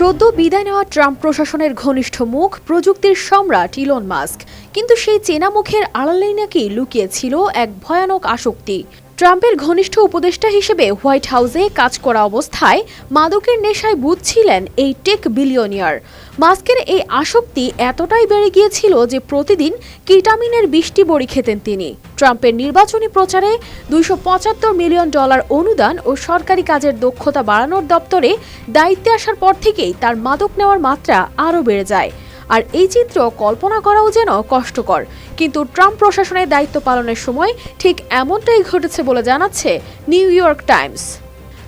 সদ্য বিদায় নেওয়া ট্রাম্প প্রশাসনের ঘনিষ্ঠ মুখ প্রযুক্তির সম্রাট ইলন মাস্ক। কিন্তু সেই চেনা মুখের আড়ালেই নাকি লুকিয়েছিল এক ভয়ানক আসক্তি। ট্রাম্পের ঘনিষ্ঠ উপদেষ্টা হিসেবে হোয়াইট হাউসে কাজ করা অবস্থায় মাদকের নেশায় বুঝছিলেন এই টেক বিলিয়নিয়ার। মাস্কের এই আসক্তি এতটাই বেড়ে গিয়েছিল যে প্রতিদিন কিটামিনের বৃষ্টি বড়ি খেতেন তিনি। ট্রাম্পের নির্বাচনী প্রচারে দুইশো পঁচাত্তর মিলিয়ন ডলার অনুদান ও সরকারি কাজের দক্ষতা বাড়ানোর দপ্তরে দায়িত্বে আসার পর থেকেই তার মাদক নেওয়ার মাত্রা আরও বেড়ে যায়। আর এই চিত্র কল্পনা করাও যেন কষ্টকর। কিন্তু ট্রাম্প প্রশাসনের দায়িত্ব পালনের সময় ঠিক এমনটাই ঘটেছে বলে জানাচ্ছে নিউ ইয়র্ক টাইমস।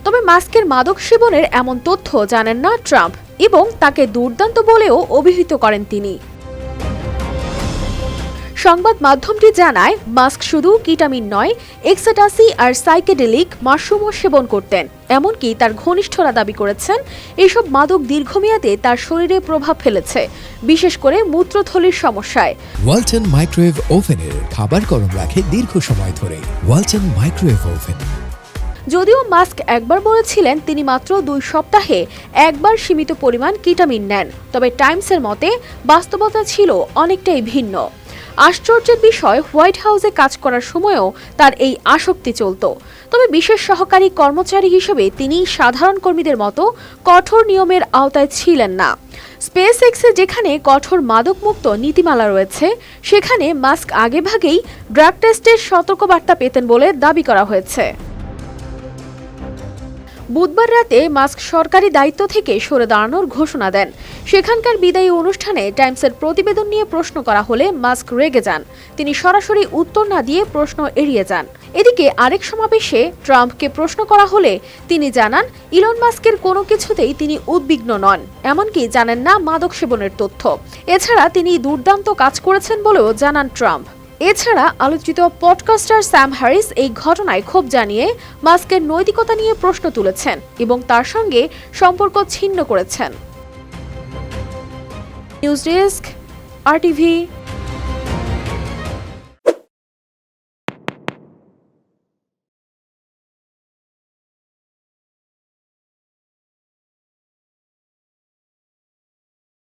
তবে মাস্কের মাদক সেবনের এমন তথ্য জানেন না ট্রাম্প এবং তাকে দুর্দান্ত বলেও অভিহিত করেন তিনি। সংবাদ মাধ্যমটি জানায় মাস্ক শুধু কিটামিন নয় এক্সাটাসি আর সাইকেডেলিক মাশরুমও সেবন করতেন। এমনকি তার ঘনিষ্ঠরা দাবি করেছেন এসব মাদক দীর্ঘমেয়াদে তার শরীরে প্রভাব ফেলেছে বিশেষ করে মূত্রথলির সমস্যায়। ওয়ালটন মাইক্রোওয়েভ ওভেনের খাবার গরম রাখে দীর্ঘ সময় ধরে। Walton microwave oven. যদিও মাস্ক একবার বলেছিলেন তিনি মাত্র দুই সপ্তাহে একবার সীমিত পরিমাণ কিটামিন নেন। তবে টাইমসের মতে বাস্তবতা ছিল অনেকটাই ভিন্ন। আশ্চর্যের বিষয়, হোয়াইট হাউসে কাজ করার সময়ও তার এই আসক্তি চলত। তবে বিশেষ সহকারী কর্মচারী হিসেবে তিনি সাধারণ কর্মীদের মতো কঠোর নিয়মের আওতায় ছিলেন না। স্পেস এক্সে যেখানে কঠোর মাদকমুক্ত নীতিমালা রয়েছে, সেখানে মাস্ক আগেভাগেই ড্রাগ টেস্টের সতর্কবার্তা পেতেন বলে দাবি করা হয়েছে। বুধবার রাতে মাস্ক সরকারি দায়িত্ব থেকে সরে দাঁড়ানোর ঘোষণা দেন। সেখানকার বিদায়ী অনুষ্ঠানে টাইমসের প্রতিবেদন নিয়ে প্রশ্ন করা হলে মাস্ক রেগে যান। তিনি সরাসরি উত্তর না দিয়ে প্রশ্ন এড়িয়ে যান। এদিকে আরেক সমাবেশে ট্রাম্পকে প্রশ্ন করা হলে তিনি জানান, ইলন মাস্কের কোনো কিছুতেই তিনি উদ্বিগ্ন নন, এমনকি জানেন না মাদক সেবনের তথ্য। এছাড়া তিনি দুর্দান্ত কাজ করেছেন বলেও জানান ট্রাম্প। এছাড়া আলোচিত পডকাস্টার স্যাম হ্যারিস এই ঘটনায় ক্ষোভ জানিয়ে মাস্কের নৈতিকতা নিয়ে প্রশ্ন তুলেছেন এবং তার সঙ্গে সম্পর্ক ছিন্ন করেছেন। News desk, R TV.